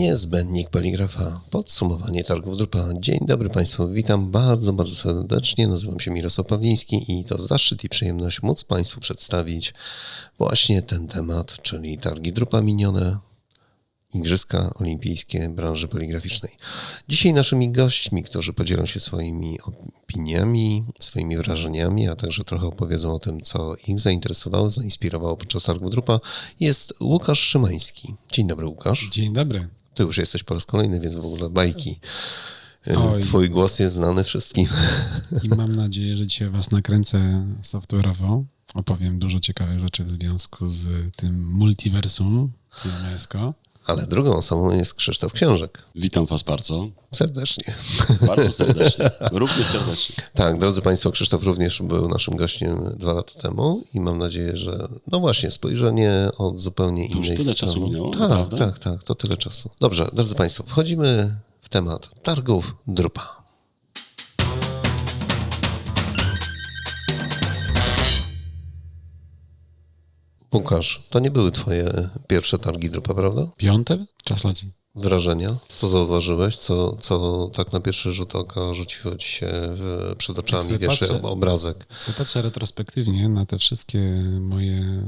Niezbędnik Poligrafa. Podsumowanie targów Drupa. Dzień dobry Państwu. Witam bardzo, bardzo serdecznie. Nazywam się Mirosław Pawliński i to zaszczyt i przyjemność móc Państwu przedstawić właśnie ten temat, czyli targi Drupa minione, Igrzyska Olimpijskie branży poligraficznej. Dzisiaj naszymi gośćmi, którzy podzielą się swoimi opiniami, swoimi wrażeniami, a także trochę opowiedzą o tym, co ich zainteresowało, zainspirowało podczas targu Drupa, jest Łukasz Szymański. Dzień dobry, Łukasz. Dzień dobry. Ty już jesteś po raz kolejny, więc w ogóle bajki. Oj. Twój głos jest znany wszystkim. I mam nadzieję, że dzisiaj was nakręcę software'owo. Opowiem dużo ciekawych rzeczy w związku z tym multiversum filmesko. Ale drugą osobą jest Krzysztof Książek. Witam Was bardzo. Serdecznie. Bardzo serdecznie. Równie serdecznie. Tak, drodzy Państwo, Krzysztof również był naszym gościem dwa lata temu i mam nadzieję, że no właśnie, spojrzenie od zupełnie To innej tyle strony. czasu minęło, Tak, naprawdę? tak, tak, to tyle czasu. Dobrze, drodzy Państwo, wchodzimy w temat targów Drupa. Łukasz, to nie były Twoje pierwsze targi Drupa, prawda? Piąte? Czas leci. Wrażenia? Co zauważyłeś? Co, co tak na pierwszy rzut oka rzuciło ci się w, przed oczami, pierwszy patrzę- obrazek? Jak patrzę retrospektywnie na te wszystkie moje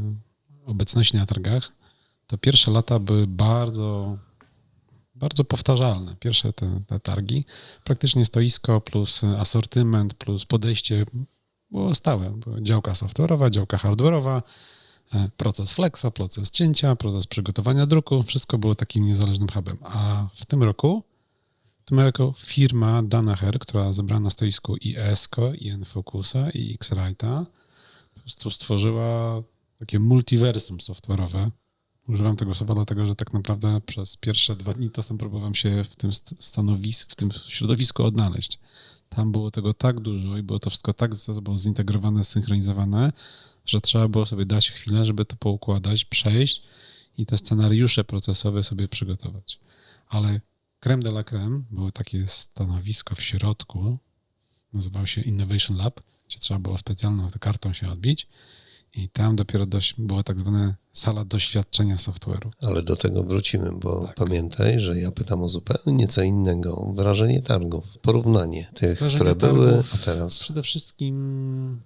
obecności na targach, to pierwsze lata były bardzo, bardzo powtarzalne. Pierwsze te, te targi, praktycznie stoisko plus asortyment plus podejście było stałe. Była działka software'owa, działka hardware'owa, proces flexa, proces cięcia, proces przygotowania druku, wszystko było takim niezależnym hubem. A w tym roku w tym roku firma Danaher, która zebrała na stoisku i ESCO, i Enfocusa, i X-Rite'a, po prostu stworzyła takie multiversum software'owe. Używam tego słowa dlatego, że tak naprawdę przez pierwsze dwa dni to sam próbowałem się w tym w tym środowisku odnaleźć. Tam było tego tak dużo i było to wszystko tak ze sobą zintegrowane, zsynchronizowane, że trzeba było sobie dać chwilę, żeby to poukładać, przejść i te scenariusze procesowe sobie przygotować. Ale creme de la creme było takie stanowisko w środku, nazywało się Innovation Lab, gdzie trzeba było specjalną kartą się odbić i tam dopiero dość, była tak zwana sala doświadczenia software'u. Ale do tego wrócimy, bo Tak. pamiętaj, że ja pytam o zupełnie co innego. Wrażenie targów, porównanie tych, Wrażenie które były, targów. a teraz. Przede wszystkim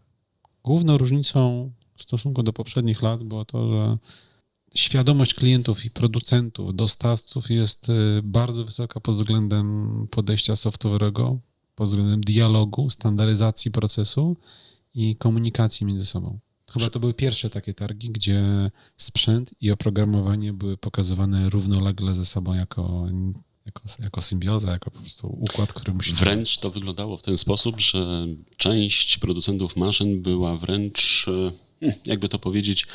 główną różnicą w stosunku do poprzednich lat było to, że świadomość klientów i producentów, dostawców jest y, bardzo wysoka pod względem podejścia software'owego, pod względem dialogu, standaryzacji procesu i komunikacji między sobą. Chyba to były pierwsze takie targi, gdzie sprzęt i oprogramowanie były pokazywane równolegle ze sobą jako, jako, jako symbioza, jako po prostu układ, który musi... Wręcz to wyglądało w ten sposób, że część producentów maszyn była wręcz, hmm, jakby to powiedzieć,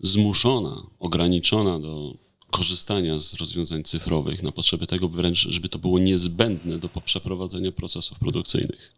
zmuszona, ograniczona do korzystania z rozwiązań cyfrowych na potrzeby tego wręcz, żeby to było niezbędne do przeprowadzenia procesów produkcyjnych.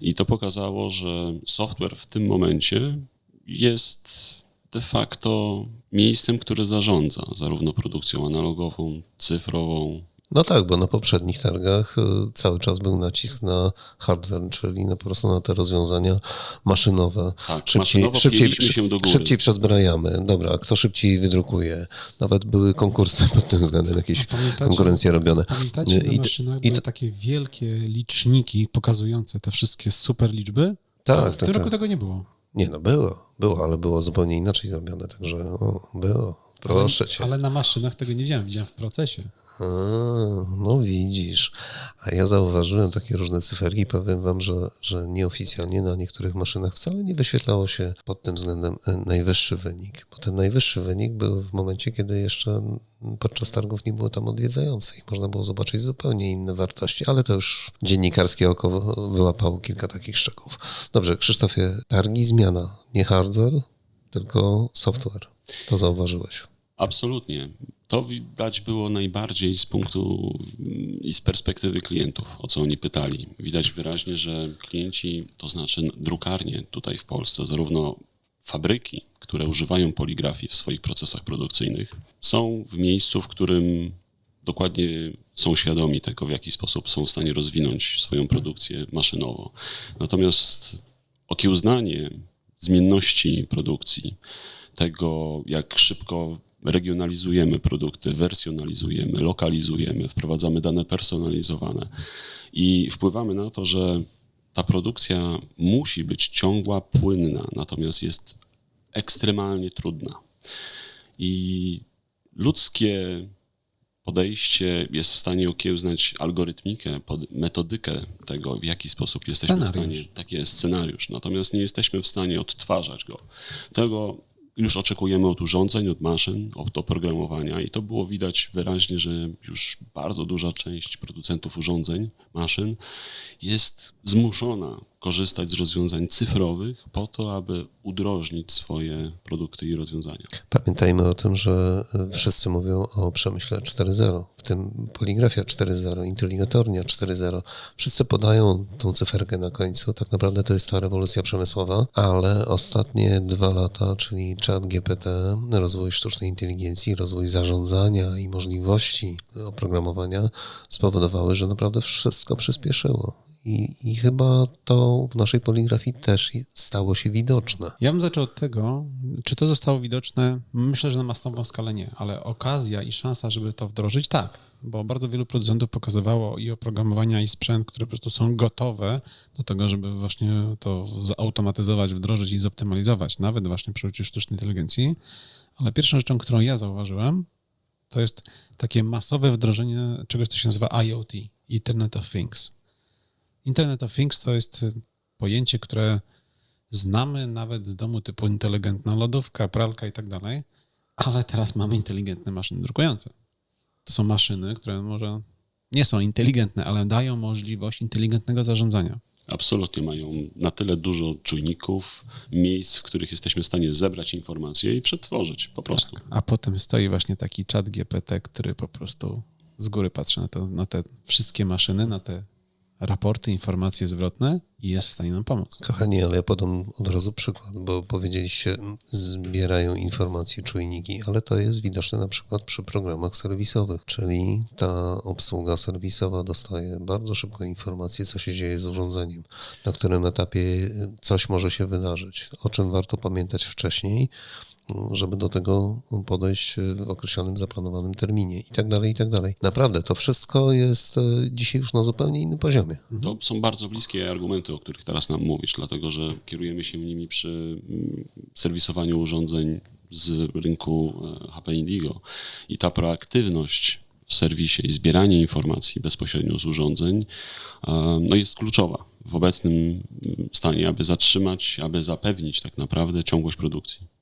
I to pokazało, że software w tym momencie jest de facto miejscem, które zarządza zarówno produkcją analogową, cyfrową. No tak, bo na poprzednich targach y, cały czas był nacisk na hardware, czyli na, po prostu na te rozwiązania maszynowe. Tak, maszynowo pchnięliśmy się do góry. szybciej przezbrajamy. Dobra, a kto szybciej wydrukuje? Nawet były konkursy pod tym względem, jakieś konkurencje robione. Pamiętacie, na I, maszynach i były to, takie wielkie liczniki pokazujące te wszystkie super liczby? tak, W tym tak, roku tak. tego nie było. Nie, no było, było, ale było zupełnie inaczej zrobione, także o, było. Proszę cię. Ale na maszynach tego nie widziałem, widziałem w procesie. A, no widzisz. A ja zauważyłem takie różne cyferki. Powiem wam, że, że nieoficjalnie na niektórych maszynach wcale nie wyświetlało się pod tym względem e, najwyższy wynik. Bo ten najwyższy wynik był w momencie, kiedy jeszcze podczas targów nie było tam odwiedzających. Można było zobaczyć zupełnie inne wartości, ale to już dziennikarskie oko wyłapało kilka takich szczegółów. Dobrze, Krzysztofie, targi zmiana. Nie hardware, tylko software. To zauważyłeś. Absolutnie. To widać było najbardziej z punktu i z perspektywy klientów, o co oni pytali. Widać wyraźnie, że klienci, to znaczy drukarnie tutaj w Polsce, zarówno fabryki, które używają poligrafii w swoich procesach produkcyjnych, są w miejscu, w którym dokładnie są świadomi tego, w jaki sposób są w stanie rozwinąć swoją produkcję maszynowo. Natomiast okiełznanie zmienności produkcji, tego, jak szybko regionalizujemy produkty, wersjonalizujemy, lokalizujemy, wprowadzamy dane personalizowane i wpływamy na to, że ta produkcja musi być ciągła, płynna, natomiast jest ekstremalnie trudna. I ludzkie podejście jest w stanie okiełznać algorytmikę, pod, metodykę tego, w jaki sposób jesteśmy w Scenariusz. stanie, taki jest scenariusz, natomiast nie jesteśmy w stanie odtwarzać go. Tego już oczekujemy od urządzeń, od maszyn, od oprogramowania i to było widać wyraźnie, że już bardzo duża część producentów urządzeń, maszyn jest zmuszona korzystać z rozwiązań cyfrowych po to, aby udrożnić swoje produkty i rozwiązania. Pamiętajmy o tym, że y, wszyscy mówią o przemyśle 4.0, w tym poligrafia 4.0, inteligentornia 4.0. Wszyscy podają tą cyferkę na końcu. Tak naprawdę to jest ta rewolucja przemysłowa, ale ostatnie dwa lata, czyli chat GPT, rozwój sztucznej inteligencji, rozwój zarządzania i możliwości oprogramowania spowodowały, że naprawdę wszystko przyspieszyło. I, I chyba to w naszej poligrafii też stało się widoczne. Ja bym zaczął od tego, czy to zostało widoczne. Myślę, że na masową skalę nie, ale okazja i szansa, żeby to wdrożyć, tak. Bo bardzo wielu producentów pokazywało i oprogramowania, i sprzęt, które po prostu są gotowe do tego, żeby właśnie to zautomatyzować, wdrożyć i zoptymalizować, nawet właśnie przy użyciu sztucznej inteligencji. Ale pierwszą rzeczą, którą ja zauważyłem, to jest takie masowe wdrożenie czegoś, co się nazywa IoT, Internet of Things. Internet of Things to jest y, pojęcie, które znamy nawet z domu typu inteligentna lodówka, pralka i tak dalej, ale teraz mamy inteligentne maszyny drukujące. To są maszyny, które może nie są inteligentne, ale dają możliwość inteligentnego zarządzania. Absolutnie mają na tyle dużo czujników, miejsc, w których jesteśmy w stanie zebrać informacje i przetworzyć po prostu. A potem stoi właśnie taki czat GPT, który po prostu z góry patrzy na, to, na te wszystkie maszyny, na te raporty, informacje zwrotne i jest w stanie nam pomóc. Kochani, ale ja podam od razu przykład, bo powiedzieliście, zbierają informacje czujniki, ale to jest widoczne na przykład przy programach serwisowych, czyli ta obsługa serwisowa dostaje bardzo szybko informacje, co się dzieje z urządzeniem, na którym etapie coś może się wydarzyć, o czym warto pamiętać wcześniej, żeby do tego podejść w określonym, zaplanowanym terminie i tak dalej, i tak dalej. Naprawdę, to wszystko jest e, dzisiaj już na zupełnie innym poziomie. To są bardzo bliskie argumenty, o których teraz nam mówisz, dlatego że kierujemy się nimi przy mm, serwisowaniu urządzeń z rynku e, HP Indigo i ta proaktywność w serwisie i zbieranie informacji bezpośrednio z urządzeń e, no jest kluczowa w obecnym stanie, aby zatrzymać, aby zapewnić tak naprawdę ciągłość produkcji.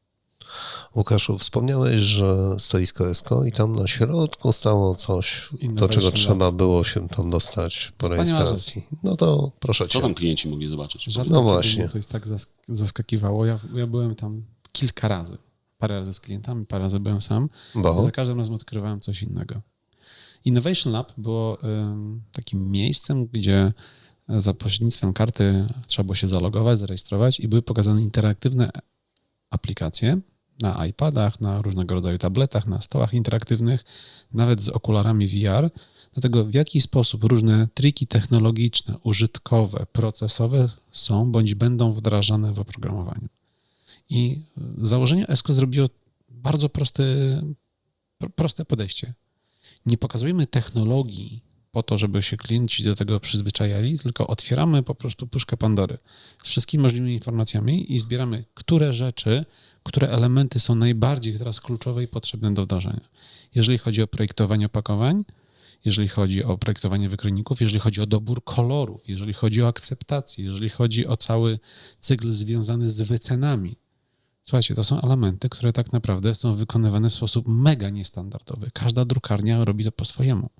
Łukaszu, wspomniałeś, że stoisko ESCO i tam na środku stało coś, do Innovation czego trzeba było się tam dostać po Wspaniała rejestracji. No to proszę Co cię. tam klienci mogli zobaczyć? Rzadko No właśnie. coś tak zask- zaskakiwało. Ja, ja byłem tam kilka razy. Parę razy z klientami, parę razy byłem sam. Bo? Za każdym razem odkrywałem coś innego. Innovation Lab było ym, takim miejscem, gdzie za pośrednictwem karty trzeba było się zalogować, zarejestrować i były pokazane interaktywne aplikacje na iPadach, na różnego rodzaju tabletach, na stołach interaktywnych, nawet z okularami VR, do tego w jaki sposób różne triki technologiczne, użytkowe, procesowe są bądź będą wdrażane w oprogramowaniu. I założenie ESCO zrobiło bardzo proste podejście. Nie pokazujemy technologii po to, żeby się klienci do tego przyzwyczajali, tylko otwieramy po prostu puszkę Pandory z wszystkimi możliwymi informacjami i zbieramy, które rzeczy, które elementy są najbardziej teraz kluczowe i potrzebne do wdrożenia. Jeżeli chodzi o projektowanie opakowań, jeżeli chodzi o projektowanie wykrojników, jeżeli chodzi o dobór kolorów, jeżeli chodzi o akceptację, jeżeli chodzi o cały cykl związany z wycenami. Słuchajcie, to są elementy, które tak naprawdę są wykonywane w sposób mega niestandardowy. Każda drukarnia robi to po swojemu.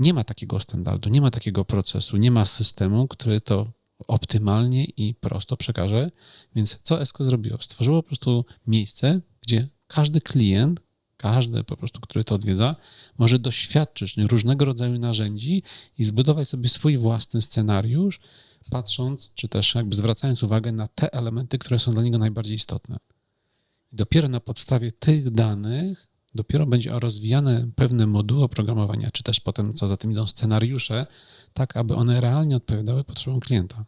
Nie ma takiego standardu, nie ma takiego procesu, nie ma systemu, który to optymalnie i prosto przekaże. Więc co ESCO zrobiło? Stworzyło po prostu miejsce, gdzie każdy klient, każdy po prostu, który to odwiedza, może doświadczyć różnego rodzaju narzędzi i zbudować sobie swój własny scenariusz, patrząc, czy też jakby zwracając uwagę na te elementy, które są dla niego najbardziej istotne. I dopiero na podstawie tych danych dopiero będzie rozwijane pewne moduły oprogramowania, czy też potem, co za tym idą, scenariusze, tak aby one realnie odpowiadały potrzebom klienta.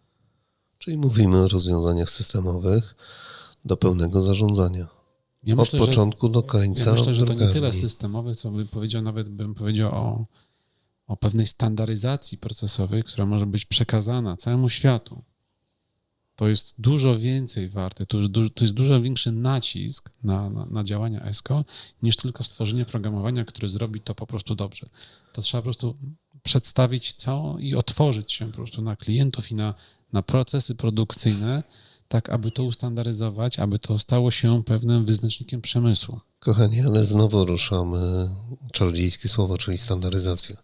Czyli mówimy o rozwiązaniach systemowych do pełnego zarządzania. Ja Od myślę, że- początku do końca. Ja myślę, że to nie tyle systemowe, co bym powiedział, nawet bym powiedział o, o pewnej standaryzacji procesowej, która może być przekazana całemu światu. To jest dużo więcej warte, to to jest dużo większy nacisk na, na, na działania ESCO niż tylko stworzenie programowania, które zrobi to po prostu dobrze. To trzeba po prostu przedstawić całą i otworzyć się po prostu na klientów i na, na procesy produkcyjne, tak aby to ustandaryzować, aby to stało się pewnym wyznacznikiem przemysłu. Kochani, ale znowu ruszamy czarodziejskie słowo, czyli standaryzacja.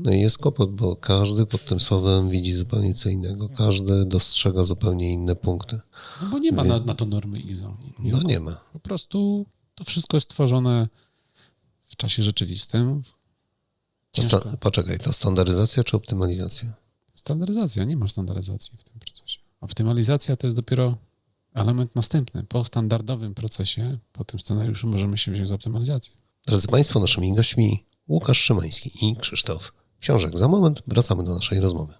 No i jest kłopot, bo każdy pod tym słowem widzi zupełnie co innego. Każdy dostrzega zupełnie inne punkty. No bo nie ma na, na to normy ISO. Nie No nie ma. Po prostu to wszystko jest tworzone w czasie rzeczywistym. Ciężko. poczekaj, to standaryzacja czy optymalizacja? Standaryzacja, nie ma standaryzacji w tym procesie. Optymalizacja to jest dopiero element następny. Po standardowym procesie, po tym scenariuszu możemy się wziąć za optymalizację. Drodzy Państwo, naszymi gośćmi Łukasz Szymański i Krzysztof Książek. Za moment wracamy do naszej rozmowy.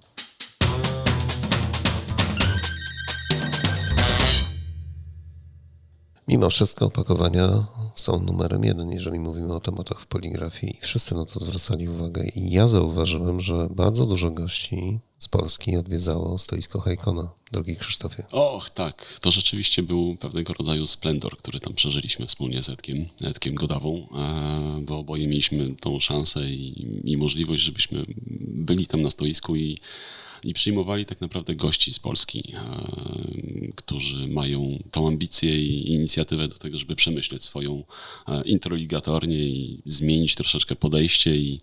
Mimo wszystko opakowania są numerem jeden, jeżeli mówimy o tematach w poligrafii i wszyscy na to zwracali uwagę. I ja zauważyłem, że bardzo dużo gości z Polski odwiedzało stoisko Hajkona, drogi Krzysztofie. Och, tak. To rzeczywiście był pewnego rodzaju splendor, który tam przeżyliśmy wspólnie z Edkiem, Edkiem Godawą, e, bo oboje mieliśmy tą szansę i, i możliwość, żebyśmy byli tam na stoisku i, i przyjmowali tak naprawdę gości z Polski, e, którzy mają tą ambicję i inicjatywę do tego, żeby przemyśleć swoją e, introligatornię i zmienić troszeczkę podejście i,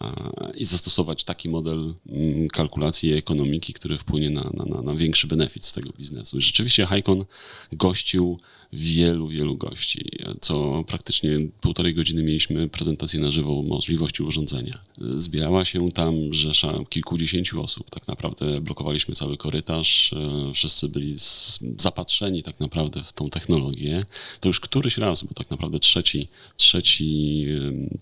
e, i zastosować taki model mm, kalkulacji i ekonomiki, który wpłynie na, na, na, większy benefit z tego biznesu. I rzeczywiście Hikon gościł wielu, wielu gości, co praktycznie półtorej godziny mieliśmy prezentację na żywo możliwości urządzenia. Zbierała się tam rzesza kilkudziesięciu osób, tak naprawdę blokowaliśmy cały korytarz, wszyscy byli zapatrzeni tak naprawdę w tą technologię. To już któryś raz, bo tak naprawdę trzeci, trzeci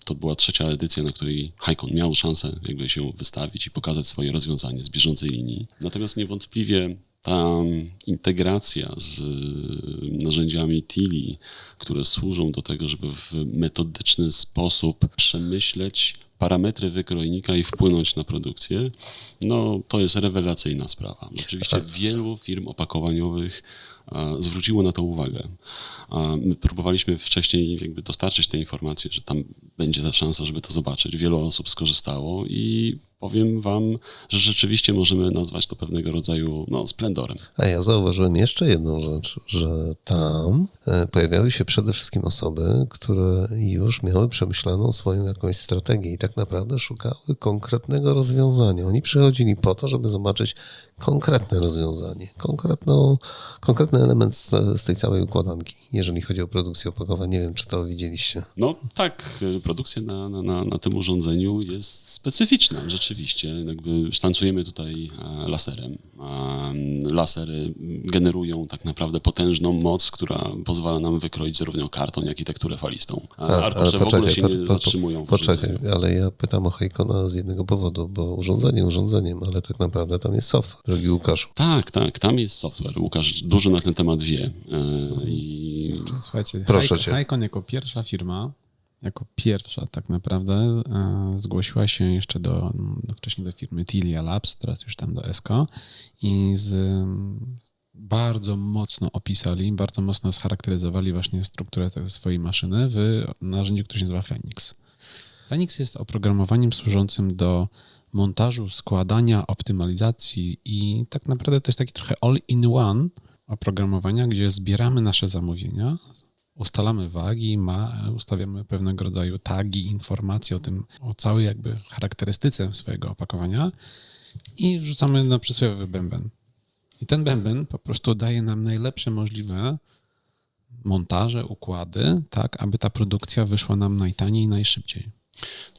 to była trzecia edycja, na której Hikon miał szansę jakby się wystawić i pokazać swoje rozwiązanie z bieżącej linii. Natomiast niewątpliwie ta integracja z y, narzędziami TILI, które służą do tego, żeby w metodyczny sposób przemyśleć parametry wykrojnika i wpłynąć na produkcję, no to jest rewelacyjna sprawa. Rzeczywiście wielu firm opakowaniowych zwróciło na to uwagę. My próbowaliśmy wcześniej jakby dostarczyć te informacje, że tam będzie ta szansa, żeby to zobaczyć. Wielu osób skorzystało i powiem wam, że rzeczywiście możemy nazwać to pewnego rodzaju no, splendorem. A ja zauważyłem jeszcze jedną rzecz, że tam e, pojawiały się przede wszystkim osoby, które już miały przemyślaną swoją jakąś strategię i tak naprawdę szukały konkretnego rozwiązania. Oni przychodzili po to, żeby zobaczyć konkretne rozwiązanie, konkretną, konkretny element z, z tej całej układanki, jeżeli chodzi o produkcję opakowań. Nie wiem, czy to widzieliście. No tak, produkcja na, na, na, na tym urządzeniu jest specyficzna, rzeczywiście. Jakby sztancujemy tutaj e, laserem. A, mm, Lasery generują tak naprawdę potężną moc, która pozwala nam wykroić zarówno karton, jak i tekturę falistą. A arkusze w ogóle się poczekaj, nie po- po- zatrzymują w Poczekaj, urządzeniu. ale ja pytam o Hejkona z jednego powodu, bo urządzenie urządzeniem, ale tak naprawdę tam jest software, drogi Łukaszu. Tak, tak, tam jest software. Łukasz dużo na ten temat wie. e, I Słuchajcie, Proszę cię. Hikon jako pierwsza firma, jako pierwsza tak naprawdę e, zgłosiła się jeszcze do, wcześniej do firmy Tilia Labs, teraz już tam do ESCO i z, bardzo mocno opisali, bardzo mocno scharakteryzowali właśnie strukturę swojej maszyny w narzędziu, które się nazywa Phoenix. Phoenix jest oprogramowaniem służącym do montażu, składania, optymalizacji i tak naprawdę to jest taki trochę all-in-one oprogramowania, gdzie zbieramy nasze zamówienia, ustalamy wagi, ma, ustawiamy pewnego rodzaju tagi, informacje o tym, o całej jakby charakterystyce swojego opakowania i wrzucamy na przysłowiowy bęben. I ten bęben po prostu daje nam najlepsze możliwe montaże, układy, tak, aby ta produkcja wyszła nam najtaniej najszybciej.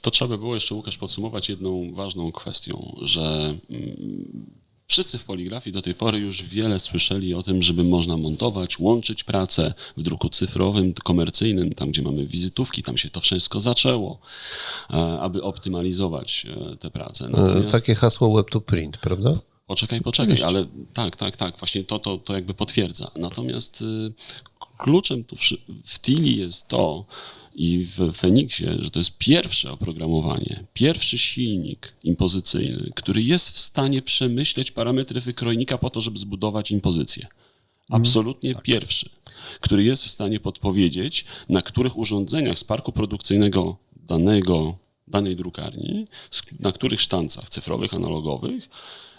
To trzeba by było jeszcze, Łukasz, podsumować jedną ważną kwestią, że mm, wszyscy w poligrafii do tej pory już wiele słyszeli o tym, żeby można montować, łączyć pracę w druku cyfrowym, komercyjnym, tam gdzie mamy wizytówki, tam się to wszystko zaczęło, e, aby optymalizować e, te prace. E, Natomiast... Takie hasło web to print, prawda? Poczekaj, poczekaj, ale tak, tak, tak, właśnie to, to, to jakby potwierdza. Natomiast y, kluczem tu w Tili jest to i w Feniksie, że to jest pierwsze oprogramowanie, pierwszy silnik impozycyjny, który jest w stanie przemyśleć parametry wykrojnika po to, żeby zbudować impozycję. Absolutnie pierwszy, który jest w stanie podpowiedzieć, na których urządzeniach z parku produkcyjnego danego, danej drukarni, na których sztancach cyfrowych, analogowych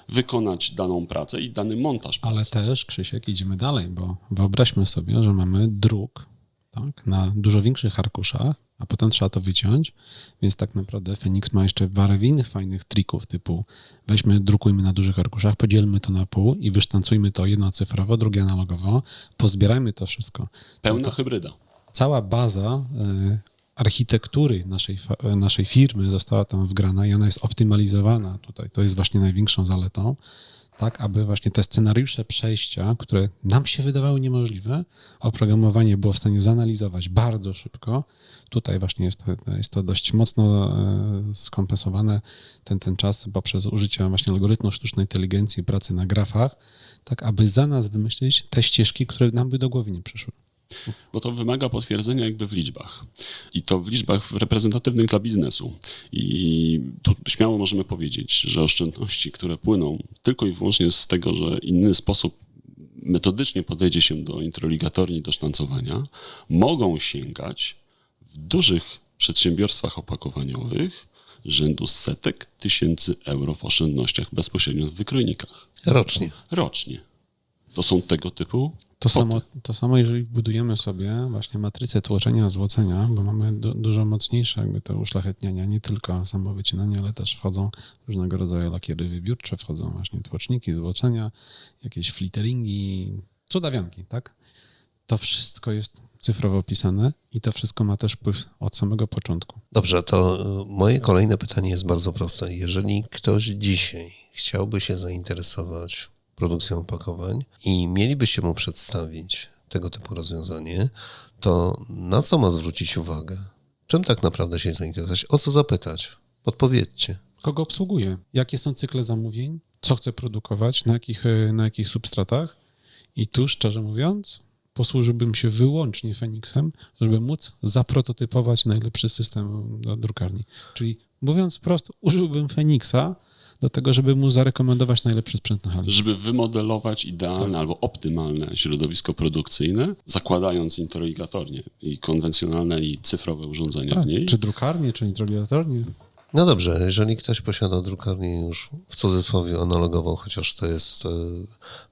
wykonać daną pracę i dany montaż pracy. Ale też, Krzysiek, idziemy dalej, bo wyobraźmy sobie, że mamy druk tak, na dużo większych arkuszach, a potem trzeba to wyciąć, więc tak naprawdę Phoenix ma jeszcze parę innych fajnych trików, typu weźmy, drukujmy na dużych arkuszach, podzielmy to na pół i wysztancujmy to jedno cyfrowo, drugie analogowo, pozbierajmy to wszystko. Pełna hybryda. Cała baza y, architektury naszej, e, naszej firmy została tam wgrana i ona jest optymalizowana tutaj. To jest właśnie największą zaletą, tak aby właśnie te scenariusze przejścia, które nam się wydawały niemożliwe, oprogramowanie było w stanie zanalizować bardzo szybko. Tutaj właśnie jest to, jest to dość mocno e, skompensowane, ten, ten czas poprzez użycie właśnie algorytmu sztucznej inteligencji, pracy na grafach, tak aby za nas wymyślić te ścieżki, które nam by do głowy nie przyszły. Bo to wymaga potwierdzenia jakby w liczbach. I to w liczbach reprezentatywnych dla biznesu. I tu śmiało możemy powiedzieć, że oszczędności, które płyną tylko i wyłącznie z tego, że inny sposób metodycznie podejdzie się do introligatorni, do sztancowania, mogą sięgać w dużych przedsiębiorstwach opakowaniowych rzędu setek tysięcy euro w oszczędnościach bezpośrednio w wykrojnikach. Rocznie. Rocznie. To są tego typu To samo, to samo, jeżeli budujemy sobie właśnie matrycę tłoczenia, złocenia, bo mamy du, dużo mocniejsze jakby te uszlachetniania, nie tylko samo wycinanie, ale też wchodzą różnego rodzaju lakiery wybiórcze, wchodzą właśnie tłoczniki, złocenia, jakieś flitteringi, cudawianki, tak? To wszystko jest cyfrowo opisane i to wszystko ma też wpływ od samego początku. Dobrze, to y, moje kolejne pytanie jest bardzo proste. Jeżeli ktoś dzisiaj chciałby się zainteresować produkcją opakowań i mielibyście mu przedstawić tego typu rozwiązanie, to na co ma zwrócić uwagę? Czym tak naprawdę się zainteresować? O co zapytać? Podpowiedzcie. Kogo obsługuje? Jakie są cykle zamówień? Co chce produkować? Na jakich, e, na jakich substratach? I tu, szczerze mówiąc, posłużyłbym się wyłącznie Fenixem, żeby móc zaprototypować najlepszy system do drukarni. Czyli mówiąc wprost, użyłbym Fenixa do tego, żeby mu zarekomendować najlepszy sprzęt na hali. żeby wymodelować idealne albo optymalne środowisko produkcyjne, zakładając interligatornie i konwencjonalne i cyfrowe urządzenia Tak, w niej. czy drukarnie, czy nitroligatornie. No dobrze, jeżeli ktoś posiada drukarnię już w cudzysłowie analogową, chociaż to jest e,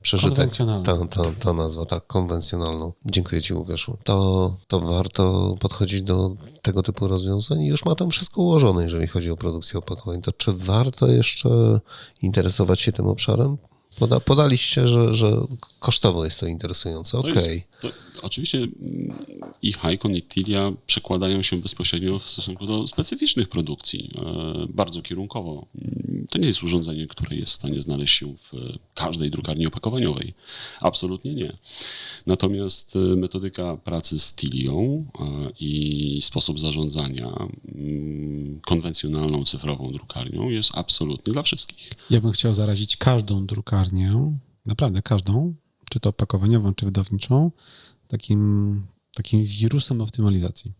przeżytek, ta, ta, ta nazwa, tak, konwencjonalną. Dziękuję Ci, Łukaszu. To, to warto podchodzić do tego typu rozwiązań i już ma tam wszystko ułożone, jeżeli chodzi o produkcję opakowań. To czy warto jeszcze interesować się tym obszarem? Poda, podaliście, że, że kosztowo jest to interesujące. To Okej. jest, to, oczywiście mm, i Haikon, i Tilia przekładają się bezpośrednio w stosunku do specyficznych produkcji, e, bardzo kierunkowo. Mm, To nie jest urządzenie, które jest w stanie znaleźć się w e, każdej drukarni opakowaniowej. Absolutnie nie. Natomiast e, metodyka pracy z Tilią i sposób zarządzania mm, konwencjonalną cyfrową drukarnią jest absolutnie dla wszystkich. Ja bym chciał zarazić każdą drukarnię, naprawdę każdą, czy to opakowaniową, czy wydawniczą, takim, takim wirusem optymalizacji.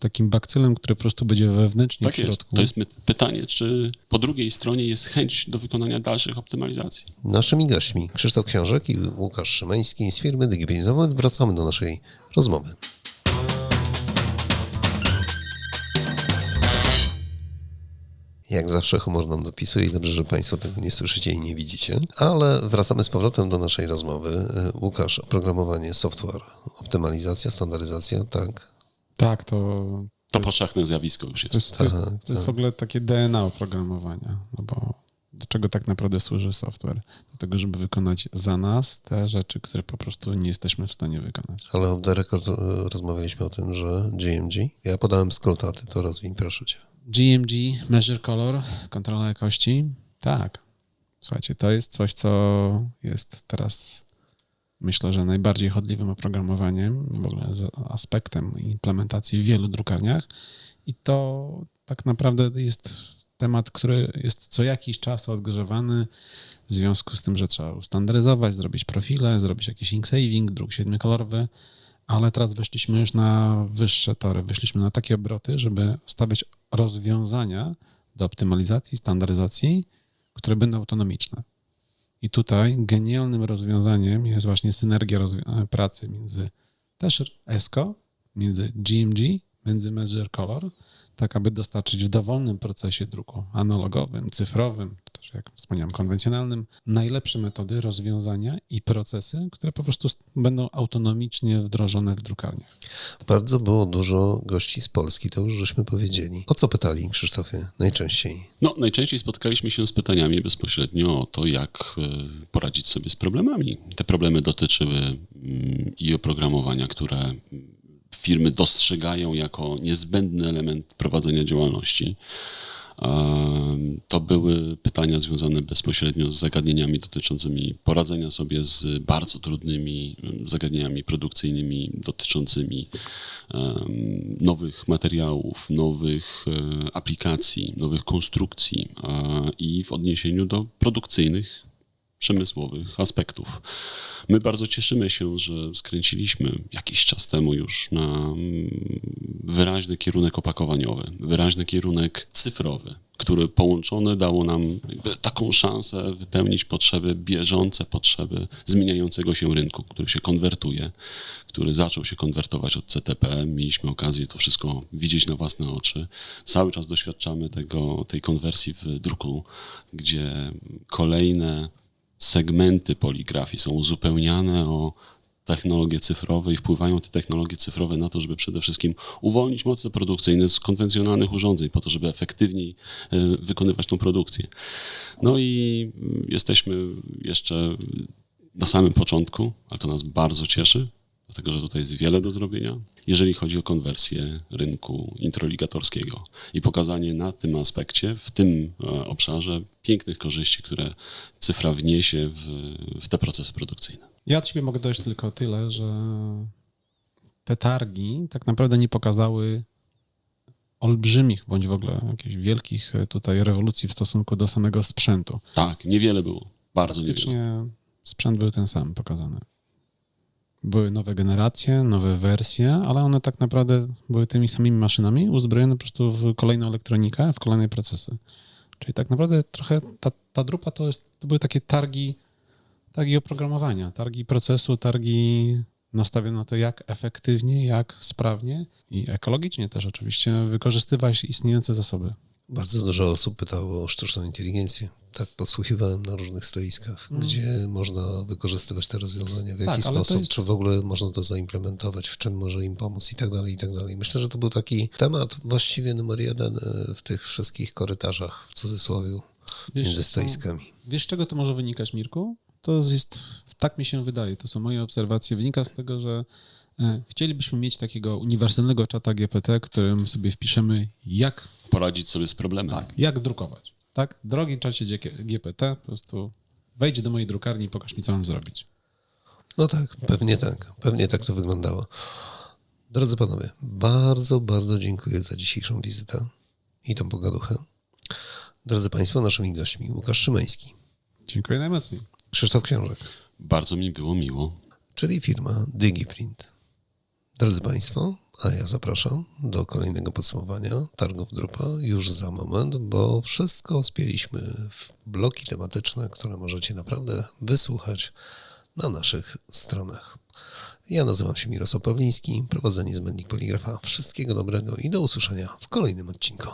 Takim bakcylem, który po prostu będzie wewnętrznie Tak w jest. środku. To jest pytanie, czy po drugiej stronie jest chęć do wykonania dalszych optymalizacji. Naszymi gośćmi Krzysztof Książek i Łukasz Szymański z firmy Digibenizowy. Wracamy do naszej rozmowy. Jak zawsze humor nam dopisuje i dobrze, że Państwo tego nie słyszycie i nie widzicie. Ale wracamy z powrotem do naszej rozmowy. Y, Łukasz, oprogramowanie, software, optymalizacja, standaryzacja, tak? Tak, to, To powszechne zjawisko już to jest. jest, to jest, Tak, to jest w ogóle takie DNA oprogramowania, no bo do czego tak naprawdę służy software? Do tego, żeby wykonać za nas te rzeczy, które po prostu nie jesteśmy w stanie wykonać. Ale off the record y, rozmawialiśmy o tym, że GMG. Ja podałem skrót, a ty to rozwiń, proszę cię. GMG, Measure Color, kontrola jakości. Tak. Słuchajcie, to jest coś, co jest teraz, myślę, że najbardziej chodliwym oprogramowaniem, w ogóle aspektem implementacji w wielu drukarniach. I to tak naprawdę jest temat, który jest co jakiś czas odgrzewany w związku z tym, że trzeba ustandaryzować, zrobić profile, zrobić jakiś ink saving, druk siedmiokolorowy, ale teraz weszliśmy już na wyższe tory, wyszliśmy na takie obroty, żeby stawiać rozwiązania do optymalizacji, standaryzacji, które będą autonomiczne. I tutaj genialnym rozwiązaniem jest właśnie synergia rozwi- pracy między też ESCO, między GMG, między Measure Color, tak aby dostarczyć w dowolnym procesie druku analogowym, cyfrowym, też jak wspomniałem, konwencjonalnym, najlepsze metody, rozwiązania i procesy, które po prostu będą autonomicznie wdrożone w drukarniach. Bardzo było dużo gości z Polski, to już żeśmy powiedzieli. O co pytali, Krzysztofie, najczęściej? No, najczęściej spotkaliśmy się z pytaniami bezpośrednio o to, jak e, poradzić sobie z problemami. Te problemy dotyczyły mm, i oprogramowania, które firmy dostrzegają jako niezbędny element prowadzenia działalności. To były pytania związane bezpośrednio z zagadnieniami dotyczącymi poradzenia sobie z bardzo trudnymi zagadnieniami produkcyjnymi dotyczącymi nowych materiałów, nowych e, aplikacji, nowych konstrukcji e, i w odniesieniu do produkcyjnych przemysłowych aspektów. My bardzo cieszymy się, że skręciliśmy jakiś czas temu już na mm, wyraźny kierunek opakowaniowy, wyraźny kierunek cyfrowy, który połączony dało nam taką szansę wypełnić potrzeby, bieżące potrzeby zmieniającego się rynku, który się konwertuje, który zaczął się konwertować od CTP. Mieliśmy okazję to wszystko widzieć na własne oczy. Cały czas doświadczamy tego, tej konwersji w druku, gdzie kolejne segmenty poligrafii są uzupełniane o technologie cyfrowe i wpływają te technologie cyfrowe na to, żeby przede wszystkim uwolnić moce produkcyjne z konwencjonalnych urządzeń, po to, żeby efektywniej e, wykonywać tą produkcję. No i mm, jesteśmy jeszcze na samym początku, ale to nas bardzo cieszy, dlatego że tutaj jest wiele do zrobienia, jeżeli chodzi o konwersję rynku introligatorskiego i pokazanie na tym aspekcie, w tym e, obszarze pięknych korzyści, które cyfra wniesie w, w te procesy produkcyjne. Ja od siebie mogę dodać tylko tyle, że te targi tak naprawdę nie pokazały olbrzymich bądź w ogóle jakichś wielkich e, tutaj rewolucji w stosunku do samego sprzętu. Tak, niewiele było, bardzo niewiele. Faktycznie sprzęt był ten sam pokazany. Były nowe generacje, nowe wersje, ale one tak naprawdę były tymi samymi maszynami uzbrojone po prostu w kolejną elektronikę, w kolejne procesy. Czyli tak naprawdę trochę ta, ta drupa to, jest, to były takie targi, targi oprogramowania, targi procesu, targi nastawione na to, jak efektywnie, jak sprawnie i ekologicznie też oczywiście wykorzystywać istniejące zasoby. Bardzo dużo osób pytało o sztuczną inteligencję. Tak podsłuchiwałem na różnych stoiskach, gdzie można wykorzystywać te rozwiązania, w jaki Mm. Tak, to sposób, jest- czy w ogóle można to zaimplementować, w czym może im pomóc i tak dalej, i tak dalej. Myślę, że to był taki temat właściwie numer jeden e, w tych wszystkich korytarzach, w cudzysłowie, między stoiskami. Wiesz, z czego to może wynikać, Mirku? To jest, tak mi się wydaje, to są moje obserwacje. Wynika z tego, że chcielibyśmy mieć takiego uniwersalnego czata GPT, którym sobie wpiszemy, jak, Poradzić sobie z problemem. tak, jak drukować. Tak? Drogi czacie GPT, po prostu wejdź do mojej drukarni i pokaż mi, co mam zrobić. No tak, pewnie tak. Pewnie tak to wyglądało. Drodzy panowie, bardzo, bardzo dziękuję za dzisiejszą wizytę i tą pogaduchę. Drodzy państwo, naszymi gośćmi Łukasz Szymański, Dziękuję najmocniej. Krzysztof Książek, Bardzo mi było miło. czyli firma DigiPrint. Drodzy Państwo, a ja zapraszam do kolejnego podsumowania targów Drupa już za moment, bo wszystko spieliśmy w bloki tematyczne, które możecie naprawdę wysłuchać na naszych stronach. Ja nazywam się Mirosław Pawliński, prowadzenie zbędnik poligrafa. Wszystkiego dobrego i do usłyszenia w kolejnym odcinku.